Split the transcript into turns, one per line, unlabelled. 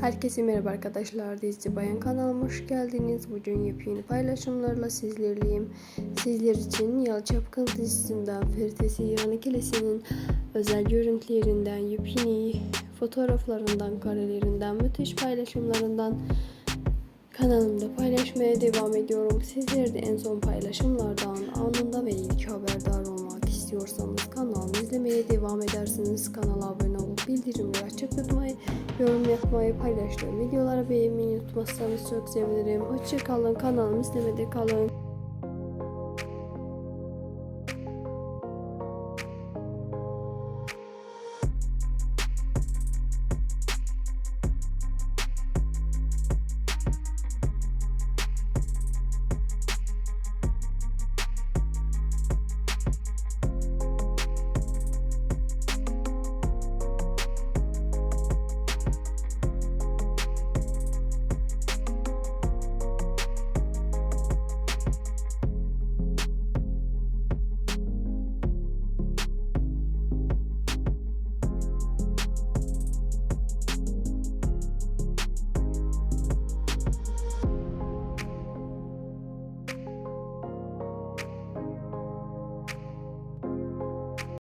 Herkese merhaba arkadaşlar. Dizi Bayan kanalıma hoş geldiniz. Bugün yepyeni paylaşımlarla sizlerleyim. Sizler için Yalı Çapkın dizisinden Feritesi İran ikilesinin özel görüntülerinden, yepyeni fotoğraflarından, karelerinden, müthiş paylaşımlarından kanalımda paylaşmaya devam ediyorum. Sizler de en son paylaşımlardan anında ve ilk haberdar olmak istiyorsanız izlemeye devam edersiniz. Kanala abone olup bildirimleri açık tutmayı, yorum yapmayı, paylaştığım videoları beğenmeyi unutmazsanız çok sevinirim. Hoşçakalın, kanalımı izlemede kalın.